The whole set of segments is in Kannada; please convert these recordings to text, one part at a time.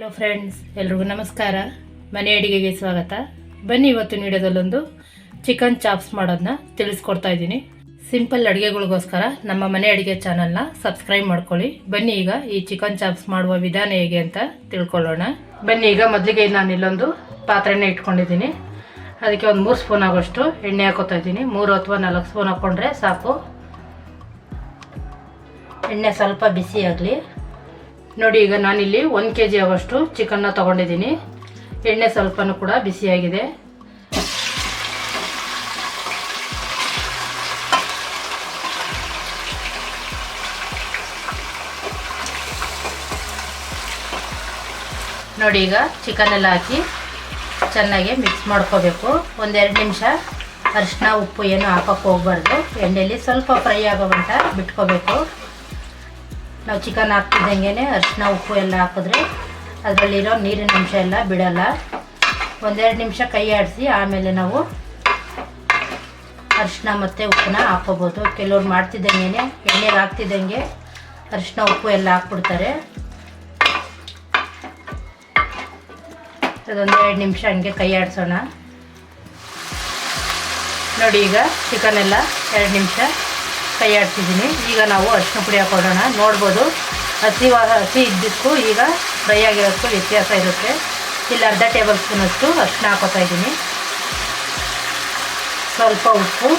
ಹಲೋ ಫ್ರೆಂಡ್ಸ್ ಎಲ್ರಿಗೂ ನಮಸ್ಕಾರ. ಮನೆ ಅಡಿಗೆಗೆ ಸ್ವಾಗತ. ಬನ್ನಿ ಇವತ್ತು ನೀಡೋದಲ್ಲೊಂದು ಚಿಕನ್ ಚಾಪ್ಸ್ ಮಾಡೋದನ್ನ ತಿಳಿಸ್ಕೊಡ್ತಾ ಇದ್ದೀನಿ. ಸಿಂಪಲ್ ಅಡುಗೆಗಳಿಗೋಸ್ಕರ ನಮ್ಮ ಮನೆ ಅಡುಗೆ ಚಾನಲ್ನ ಸಬ್ಸ್ಕ್ರೈಬ್ ಮಾಡ್ಕೊಳ್ಳಿ. ಬನ್ನಿ ಈಗ ಈ ಚಿಕನ್ ಚಾಪ್ಸ್ ಮಾಡುವ ವಿಧಾನ ಹೇಗೆ ಅಂತ ತಿಳ್ಕೊಳ್ಳೋಣ. ಬನ್ನಿ ಈಗ ಮೊದಲಿಗೆ ನಾನು ಇಲ್ಲೊಂದು ಪಾತ್ರೆನ ಇಟ್ಕೊಂಡಿದ್ದೀನಿ. ಅದಕ್ಕೆ ಒಂದು ಮೂರು ಸ್ಪೂನ್ ಆಗೋಷ್ಟು ಎಣ್ಣೆ ಹಾಕೋತಾ ಇದ್ದೀನಿ. ಮೂರು ಅಥವಾ ನಾಲ್ಕು ಸ್ಪೂನ್ ಹಾಕ್ಕೊಂಡ್ರೆ ಸಾಕು. ಎಣ್ಣೆ ಸ್ವಲ್ಪ ಬಿಸಿ ಆಗಲಿ. ನೋಡಿ, ಈಗ ನಾನಿಲ್ಲಿ ಒಂದು ಕೆ ಜಿ ಆಗೋಷ್ಟು ಚಿಕನ್ನ ತೊಗೊಂಡಿದ್ದೀನಿ. ಎಣ್ಣೆ ಸ್ವಲ್ಪನೂ ಕೂಡ ಬಿಸಿಯಾಗಿದೆ. ನೋಡಿ, ಈಗ ಚಿಕನ್ ಎಲ್ಲ ಹಾಕಿ ಚೆನ್ನಾಗಿ ಮಿಕ್ಸ್ ಮಾಡ್ಕೋಬೇಕು. ಒಂದೆರಡು ನಿಮಿಷ ಅರಿಶಿನ ಉಪ್ಪು ಏನು ಹಾಕೋಕ್ಕೆ ಹೋಗ್ಬಾರ್ದು. ಎಣ್ಣೆಯಲ್ಲಿ ಸ್ವಲ್ಪ ಫ್ರೈ ಆಗೋ ಗಂಟ ಬಿಟ್ಕೋಬೇಕು. ನಾವು ಚಿಕನ್ ಹಾಕ್ತಿದ್ದಂಗೆ ಅರಿಶಿನ, ಉಪ್ಪು ಎಲ್ಲ ಹಾಕಿದ್ರೆ ಅದರಲ್ಲಿರೋ ನೀರಿನ ಅಂಶ ಎಲ್ಲ ಬಿಡಲ್ಲ. ಒಂದೆರಡು ನಿಮಿಷ ಕೈ ಆಡಿಸಿ, ಆಮೇಲೆ ನಾವು ಅರಿಶಿನ ಮತ್ತು ಉಪ್ಪನ್ನ ಹಾಕೋಬೋದು. ಕೆಲವ್ರು ಮಾಡ್ತಿದ್ದಂಗೆ ಎಣ್ಣೆಗೆ ಹಾಕ್ತಿದ್ದಂಗೆ ಅರಿಶಿನ, ಉಪ್ಪು ಎಲ್ಲ ಹಾಕ್ಬಿಡ್ತಾರೆ. ಅದೊಂದು ಎರಡು ನಿಮಿಷ ಹಂಗೆ ಕೈ ಆಡಿಸೋಣ. ನೋಡಿ ಈಗ ಚಿಕನ್ ಎಲ್ಲ ಎರಡು ನಿಮಿಷ ಕೈ ಈಗ ನಾವು ಅರಿಶಿನ ಪುಡಿ ಹಾಕೊಳ್ಳೋಣ. ನೋಡ್ಬೋದು, ಹಸಿ ಹಸಿ ಇದ್ದಕ್ಕೂ ಈಗ ಫ್ರೈ ಆಗಿರೋದಕ್ಕೂ ವ್ಯತ್ಯಾಸ ಇರುತ್ತೆ. ಇಲ್ಲಿ ಅರ್ಧ ಟೇಬಲ್ ಸ್ಪೂನಷ್ಟು ಅರಿಶಿನ ಹಾಕೋತಾ ಇದ್ದೀನಿ. ಸ್ವಲ್ಪ ಉಪ್ಪು,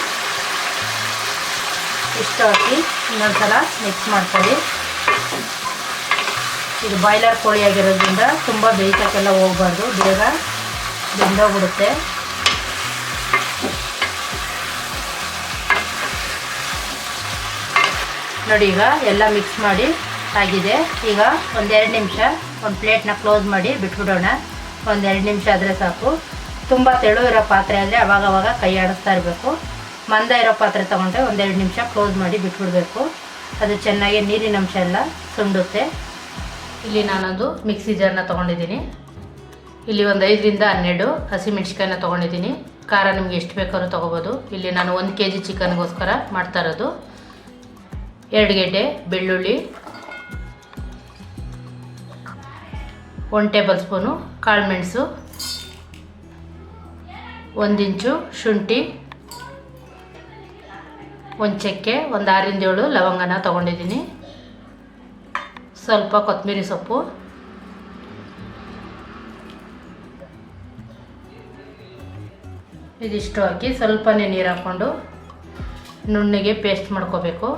ಇಷ್ಟು ಹಾಕಿ ಇನ್ನೊಂದ್ಸಲ ಮಿಕ್ಸ್ ಮಾಡ್ಕೊಳ್ಳಿ. ಇದು ಬಾಯ್ಲರ್ ಕೋಳಿ ಆಗಿರೋದ್ರಿಂದ ತುಂಬ ಬೇಯಿಸೋಕ್ಕೆಲ್ಲ ಹೋಗ್ಬಾರ್ದು. ಬೇಗ ಬೆಂದೋಗ್ಬಿಡುತ್ತೆ. ನೋಡಿ ಈಗ ಎಲ್ಲ ಮಿಕ್ಸ್ ಮಾಡಿ ಆಗಿದೆ. ಈಗ ಒಂದೆರಡು ನಿಮಿಷ ಒಂದು ಪ್ಲೇಟ್ನ ಕ್ಲೋಸ್ ಮಾಡಿ ಬಿಟ್ಬಿಡೋಣ. ಒಂದೆರಡು ನಿಮಿಷ ಆದರೆ ಸಾಕು. ತುಂಬ ತೆಳು ಇರೋ ಪಾತ್ರೆ ಆದರೆ ಅವಾಗವಾಗ ಕೈ ಆಡಿಸ್ತಾ ಇರಬೇಕು. ಮಂದ ಇರೋ ಪಾತ್ರೆ ತೊಗೊಂಡ್ರೆ ಒಂದೆರಡು ನಿಮಿಷ ಕ್ಲೋಸ್ ಮಾಡಿ ಬಿಟ್ಬಿಡಬೇಕು. ಅದು ಚೆನ್ನಾಗಿ ನೀರಿನ ಅಂಶ ಎಲ್ಲ ಸುಂಡುತ್ತೆ ಇಲ್ಲಿ ನಾನೊಂದು ಮಿಕ್ಸಿ ಜಾರ್ನ ತೊಗೊಂಡಿದ್ದೀನಿ. ಇಲ್ಲಿ ಒಂದು ಐದರಿಂದ ಹನ್ನೆರಡು ಹಸಿಮೆಣ್ಸಿಕಾಯನ್ನ ತೊಗೊಂಡಿದ್ದೀನಿ. ಖಾರ ನಿಮ್ಗೆ ಎಷ್ಟು ಬೇಕಾದ್ರೂ ತೊಗೋಬೋದು. ಇಲ್ಲಿ ನಾನು ಒಂದು ಕೆ ಜಿ ಚಿಕನ್ಗೋಸ್ಕರ ಮಾಡ್ತಾ ಇರೋದು. ಎರಡು ಗೆಡ್ಡೆ, ಬೆಳ್ಳುಳ್ಳಿ ಒನ್ ಟೇಬಲ್ ಸ್ಪೂನು ಕಾಳುಮೆಣಸು ಒಂದಿಂಚು ಶುಂಠಿ, ಒಂದು ಚಕ್ಕೆ, ಒಂದು ಆರಿಂದ ಏಳು ಲವಂಗನ ತೊಗೊಂಡಿದ್ದೀನಿ. ಸ್ವಲ್ಪ ಕೊತ್ತಂಬರಿ ಸೊಪ್ಪು. ಇದಿಷ್ಟು ಹಾಕಿ ಸ್ವಲ್ಪನೇ ನೀರು ಹಾಕ್ಕೊಂಡು ನುಣ್ಣಗೆ ಪೇಸ್ಟ್ ಮಾಡ್ಕೋಬೇಕು.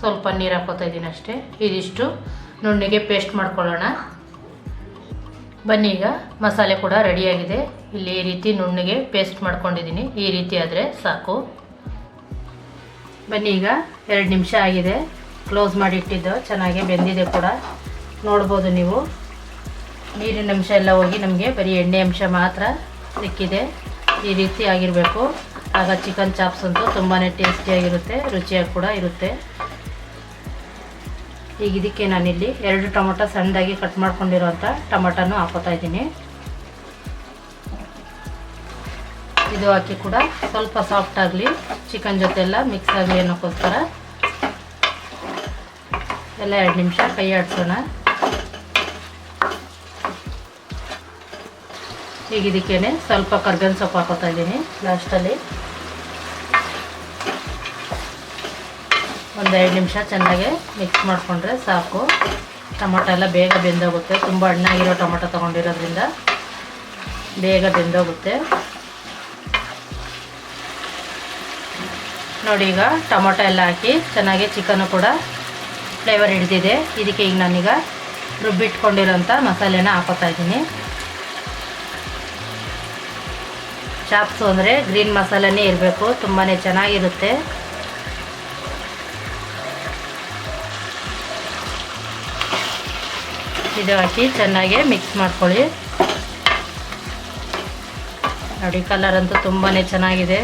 ಸ್ವಲ್ಪ ನೀರು ಹಾಕೋತಾ ಇದ್ದೀನಿ ಅಷ್ಟೇ. ಇದಿಷ್ಟು. ನುಣ್ಣಗೆ ಪೇಸ್ಟ್ ಮಾಡ್ಕೊಳ್ಳೋಣ. ಬನ್ನಿ ಈಗ, ಮಸಾಲೆ ಕೂಡ ರೆಡಿಯಾಗಿದೆ ಇಲ್ಲಿ ಈ ರೀತಿ ನುಣ್ಣಗೆ ಪೇಸ್ಟ್ ಮಾಡ್ಕೊಂಡಿದ್ದೀನಿ. ಈ ರೀತಿ ಆದರೆ ಸಾಕು. ಬನ್ನಿ ಈಗ, ಎರಡು ನಿಮಿಷ ಆಗಿದೆ. ಕ್ಲೋಸ್ ಮಾಡಿ ಇಟ್ಟಿದ್ದು ಚೆನ್ನಾಗಿ ಬೆಂದಿದೆ ಕೂಡ. ನೋಡ್ಬೋದು ನೀವು. ನೀರಿನ ಅಂಶ ಎಲ್ಲ ಹೋಗಿ ನಮಗೆ ಬರೀ ಎಣ್ಣೆ ಅಂಶ ಮಾತ್ರ ಸಿಕ್ಕಿದೆ. ಈ ರೀತಿ ಆಗಿರಬೇಕು. ಆಗ ಚಿಕನ್ ಚಾಪ್ಸ್ ಅಂತೂ ತುಂಬಾ ಟೇಸ್ಟಿಯಾಗಿರುತ್ತೆ ರುಚಿಯಾಗಿ ಕೂಡ ಇರುತ್ತೆ. ಈಗ ಇದಕ್ಕೆ ನಾನಿಲ್ಲಿ ಎರಡು ಟೊಮೊಟೊ ಸಣ್ಣದಾಗಿ ಕಟ್ ಮಾಡ್ಕೊಂಡಿರೋಂಥ ಟೊಮೊಟೊನು ಹಾಕೋತಾ ಇದ್ದೀನಿ. ಇದು ಹಾಕಿ ಕೂಡ ಸ್ವಲ್ಪ ಸಾಫ್ಟ್ ಆಗಲಿ ಚಿಕನ್ ಜೊತೆ ಎಲ್ಲ ಮಿಕ್ಸ್ ಆಗಲಿ ಅನ್ನೋಕ್ಕೋಸ್ಕರ. ಎಲ್ಲ ಎರಡು ನಿಮಿಷ ಕೈ ಆಡಿಸೋಣ. ಈಗ ಇದಕ್ಕೇನೆ ಸ್ವಲ್ಪ ಕರ್ಬೇವಿನ ಸೊಪ್ಪು ಹಾಕೋತಾ ಇದ್ದೀನಿ ಲಾಸ್ಟಲ್ಲಿ. ಒಂದು ಎರಡು ನಿಮಿಷ ಚೆನ್ನಾಗಿ ಮಿಕ್ಸ್ ಮಾಡಿಕೊಂಡ್ರೆ ಸಾಕು. ಟೊಮೊಟೊ ಎಲ್ಲ ಬೇಗ ಬೆಂದೋಗುತ್ತೆ. ತುಂಬ ಹಣ್ಣಾಗಿರೋ ಟೊಮೊಟೊ ತೊಗೊಂಡಿರೋದ್ರಿಂದ ಬೇಗ ಬೆಂದೋಗುತ್ತೆ. ನೋಡಿ ಈಗ ಟೊಮೊಟೊ ಎಲ್ಲ ಹಾಕಿ ಚೆನ್ನಾಗಿ ಚಿಕನ್ನು ಕೂಡ ಫ್ಲೇವರ್ ಹಿಡಿದಿದೆ. ಇದಕ್ಕೆ ಈಗ ನಾನೀಗ ರುಬ್ಬಿಟ್ಕೊಂಡಿರೋಂಥ ಮಸಾಲೆನ ಹಾಕೋತಾ ಇದ್ದೀನಿ. ಚಾಪ್ಸು ಅಂದರೆ ಗ್ರೀನ್ ಮಸಾಲೆನೇ ಇರಬೇಕು. ತುಂಬಾ ಚೆನ್ನಾಗಿರುತ್ತೆ. ಇದು ಹಾಕಿ ಚೆನ್ನಾಗಿ ಮಿಕ್ಸ್ ಮಾಡ್ಕೊಳ್ಳಿ. ನೋಡಿ ಕಲರ್ ಅಂತೂ ತುಂಬಾ ಚೆನ್ನಾಗಿದೆ.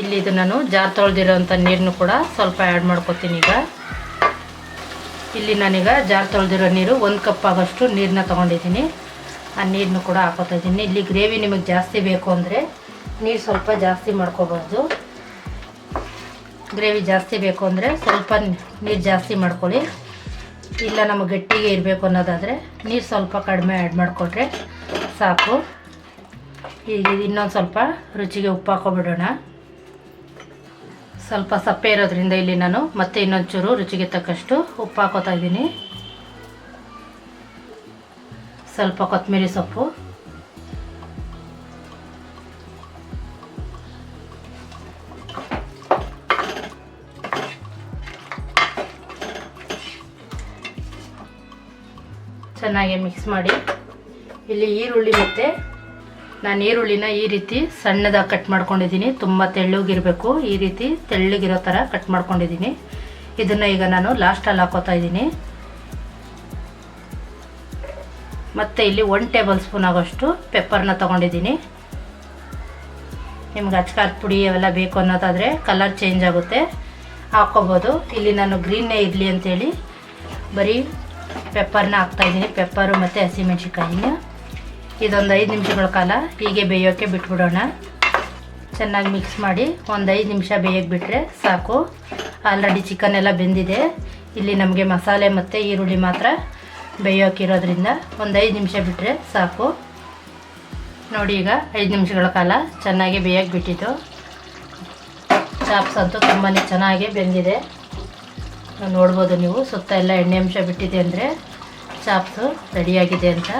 ಇಲ್ಲಿ ಇದು ನಾನು ಜಾರ್ ತೊಳೆದಿರೋಂಥ ನೀರನ್ನು ಕೂಡ ಸ್ವಲ್ಪ ಆ್ಯಡ್ ಮಾಡ್ಕೊತೀನಿ ಈಗ. ಇಲ್ಲಿ ನಾನೀಗ ಜಾರ್ ತೊಳೆದಿರೋ ನೀರು ಒಂದು ಕಪ್ ಆಗೋಷ್ಟು ನೀರನ್ನ ತೊಗೊಂಡಿದ್ದೀನಿ. ಆ ನೀರನ್ನು ಕೂಡ ಹಾಕೋತಾ ಇದ್ದೀನಿ. ಇಲ್ಲಿ ಗ್ರೇವಿ ನಿಮಗೆ ಜಾಸ್ತಿ ಬೇಕು ಅಂದರೆ ನೀರು ಸ್ವಲ್ಪ ಜಾಸ್ತಿ ಮಾಡ್ಕೋಬಾರ್ದು. ಗ್ರೇವಿ ಜಾಸ್ತಿ ಬೇಕು ಅಂದರೆ ಸ್ವಲ್ಪ ನೀರು ಜಾಸ್ತಿ ಮಾಡ್ಕೊಳ್ಳಿ. ಇಲ್ಲ ನಮಗೆ ಗಟ್ಟಿಗೆ ಇರಬೇಕು ಅನ್ನೋದಾದರೆ ನೀರು ಸ್ವಲ್ಪ ಕಡಿಮೆ ಆ್ಯಡ್ ಮಾಡಿಕೊಟ್ರೆ ಸಾಕು. ಈಗ ಇನ್ನೊಂದು ಸ್ವಲ್ಪ ರುಚಿಗೆ ಉಪ್ಪು ಹಾಕೊಬಿಡೋಣ. ಸ್ವಲ್ಪ ಸಪ್ಪೆ ಇರೋದ್ರಿಂದ ಇಲ್ಲಿ ನಾನು ಮತ್ತೆ ಇನ್ನೊಂಚೂರು ರುಚಿಗೆ ತಕ್ಕಷ್ಟು ಉಪ್ಪು ಹಾಕೋತಾ ಇದ್ದೀನಿ. ಸ್ವಲ್ಪ ಕೊತ್ತಂಬರಿ ಸೊಪ್ಪು. ಚೆನ್ನಾಗಿ ಮಿಕ್ಸ್ ಮಾಡಿ. ಇಲ್ಲಿ ಈರುಳ್ಳಿ ಮತ್ತು ನಾನು ಈರುಳ್ಳಿನ ಈ ರೀತಿ ಸಣ್ಣದಾಗಿ ಕಟ್ ಮಾಡ್ಕೊಂಡಿದ್ದೀನಿ ತುಂಬ ತೆಳ್ಳಗಿರಬೇಕು. ಈ ರೀತಿ ತೆಳ್ಳಗಿರೋ ಥರ ಕಟ್ ಮಾಡ್ಕೊಂಡಿದ್ದೀನಿ ಇದನ್ನು ಈಗ ನಾನು ಲಾಸ್ಟಲ್ಲಿ ಹಾಕೋತಾ ಇದ್ದೀನಿ ಮತ್ತು ಇಲ್ಲಿ ಒನ್ ಟೇಬಲ್ ಸ್ಪೂನ್ ಆಗೋಷ್ಟು ಪೆಪ್ಪರ್ನ ತೊಗೊಂಡಿದ್ದೀನಿ ನಿಮ್ಗೆ ಅಚ್ಕಾರದ ಪುಡಿ ಅವೆಲ್ಲ ಬೇಕು ಅನ್ನೋದಾದರೆ ಕಲರ್ ಚೇಂಜ್ ಆಗುತ್ತೆ. ಹಾಕ್ಕೋಬೋದು. ಇಲ್ಲಿ ನಾನು ಗ್ರೀನ್ನೇ ಇರಲಿ ಅಂತೇಳಿ ಬರೀ ಪೆಪ್ಪರ್ನ ಹಾಕ್ತಾಯಿದ್ದೀನಿ ಪೆಪ್ಪರು ಮತ್ತು ಹಸಿಮೆಣ್ಸಿಕಾಯಿನ ಇದೊಂದು ಐದು ನಿಮಿಷಗಳ ಕಾಲ ಹೀಗೆ ಬೇಯೋಕ್ಕೆ ಬಿಟ್ಬಿಡೋಣ. ಚೆನ್ನಾಗಿ ಮಿಕ್ಸ್ ಮಾಡಿ ಒಂದು ಐದು ನಿಮಿಷ ಬೇಯಕ್ಕೆ ಬಿಟ್ಟರೆ ಸಾಕು. ಆಲ್ರೆಡಿ ಚಿಕನ್ ಎಲ್ಲ ಬೆಂದಿದೆ. ಇಲ್ಲಿ ನಮಗೆ ಮಸಾಲೆ ಮತ್ತು ಈರುಳ್ಳಿ ಮಾತ್ರ ಬೇಯೋಕ್ಕಿರೋದ್ರಿಂದ ಒಂದು ಐದು ನಿಮಿಷ ಬಿಟ್ಟರೆ ಸಾಕು. ನೋಡಿ ಈಗ ಐದು ನಿಮಿಷಗಳ ಕಾಲ ಚೆನ್ನಾಗಿ ಬೇಯಕ್ಕೆ ಬಿಟ್ಟಿದ್ದು. ಚಾಪ್ಸ್ ಅಂತೂ ತುಂಬಾ ಚೆನ್ನಾಗಿ ಬೆಂದಿದೆ. ನೋಡ್ಬೋದು ನೀವು. ಸುತ್ತ ಎಲ್ಲ ಎಣ್ಣೆ ಅಂಶ ಬಿಟ್ಟಿದೆ ಅಂದರೆ ಚಾಪ್ಸು ರೆಡಿಯಾಗಿದೆ ಅಂತ.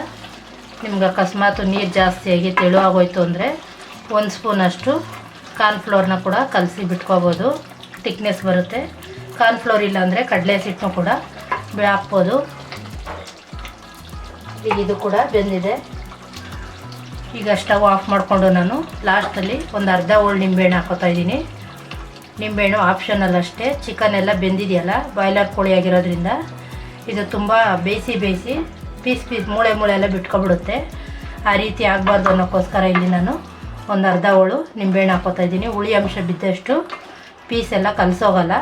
ನಿಮ್ಗೆ ಅಕಸ್ಮಾತ್ ನೀರು ಜಾಸ್ತಿಯಾಗಿ ತೆಳುವಾಗೋಯ್ತು ಅಂದರೆ ಒಂದು ಸ್ಪೂನಷ್ಟು ಕಾರ್ನ್ಫ್ಲೋರ್ನ ಕೂಡ ಕಲಸಿ ಬಿಟ್ಕೋಬೋದು. ತಿಕ್ನೆಸ್ ಬರುತ್ತೆ. ಕಾರ್ನ್ಫ್ಲೋರ್ ಇಲ್ಲ ಅಂದರೆ ಕಡಲೆ ಸಿಟ್ಟನ್ನು ಕೂಡ ಹಾಕ್ಬೋದು. ಇದು ಕೂಡ ಬೆಂದಿದೆ. ಈಗ ಸ್ಟವ್ ಆಫ್ ಮಾಡಿಕೊಂಡು ನಾನು ಲಾಸ್ಟಲ್ಲಿ ಒಂದು ಅರ್ಧ ಹೋಳು ನಿಂಬೆಹಣ್ಣು ಹಾಕೋತಾ ಇದ್ದೀನಿ. ನಿಂಬೆಹಣ್ಣು ಆಪ್ಷನಲ್ ಅಷ್ಟೇ. ಚಿಕನ್ ಎಲ್ಲ ಬೆಂದಿದೆಯಲ್ಲ ಬಾಯ್ಲರ್ ಕೋಳಿ ಆಗಿರೋದ್ರಿಂದ ಇದು ತುಂಬ ಬೇಯಿಸಿ ಬೇಯಿಸಿ ಪೀಸ್ ಪೀಸ್ ಮೂಳೆ ಮೂಳೆ ಎಲ್ಲ ಬಿಟ್ಕೊಬಿಡುತ್ತೆ. ಆ ರೀತಿ ಆಗಬಾರ್ದು ಅನ್ನೋಕ್ಕೋಸ್ಕರ ಇಲ್ಲಿ ನಾನು ಒಂದು ಅರ್ಧ ಹೋಳು ನಿಂಬೆಹಣ್ಣು ಹಾಕೋತಾ ಇದ್ದೀನಿ. ಹುಳಿ ಅಂಶ ಬಿದ್ದಷ್ಟು ಪೀಸ್ ಎಲ್ಲ ಕಲಸೋಗಲ್ಲ,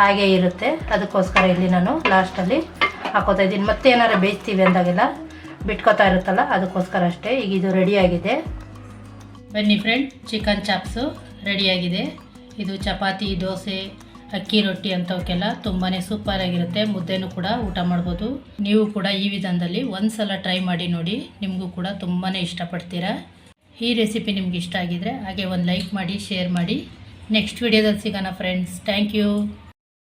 ಹಾಗೇ ಇರುತ್ತೆ. ಅದಕ್ಕೋಸ್ಕರ ಇಲ್ಲಿ ನಾನು ಲಾಸ್ಟಲ್ಲಿ ಹಾಕೋತಾ ಇದ್ದೀನಿ. ಮತ್ತೆ ಏನಾರು ಬೇಯಿಸ್ತೀವಿ ಅಂದಾಗೆಲ್ಲ ಬಿಟ್ಕೋತಾ ಇರುತ್ತಲ್ಲ, ಅದಕ್ಕೋಸ್ಕರ ಅಷ್ಟೇ. ಈಗ ಇದು ರೆಡಿಯಾಗಿದೆ ಬನ್ನಿ ಫ್ರೆಂಡ್ ಚಿಕನ್ ಚಾಪ್ಸು ರೆಡಿಯಾಗಿದೆ ಇದು ಚಪಾತಿ, ದೋಸೆ, ಅಕ್ಕಿ ರೊಟ್ಟಿ ಅಂಥವಕ್ಕೆಲ್ಲ ತುಂಬಾ ಸೂಪರಾಗಿರುತ್ತೆ ಮುದ್ದೆನೂ ಕೂಡ ಊಟ ಮಾಡ್ಬೋದು. ನೀವು ಕೂಡ ಈ ವಿಧಾನದಲ್ಲಿ ಒಂದು ಸಲ ಟ್ರೈ ಮಾಡಿ ನೋಡಿ. ನಿಮಗೂ ಕೂಡ ತುಂಬಾ ಇಷ್ಟಪಡ್ತೀರಾ. ಈ ರೆಸಿಪಿ ನಿಮ್ಗೆ ಇಷ್ಟ ಆಗಿದ್ರೆ ಹಾಗೆ ಒಂದು ಲೈಕ್ ಮಾಡಿ ಶೇರ್ ಮಾಡಿ. ನೆಕ್ಸ್ಟ್ ವಿಡಿಯೋದಲ್ಲಿ ಸಿಗೋಣ ಫ್ರೆಂಡ್ಸ್ ಥ್ಯಾಂಕ್ ಯು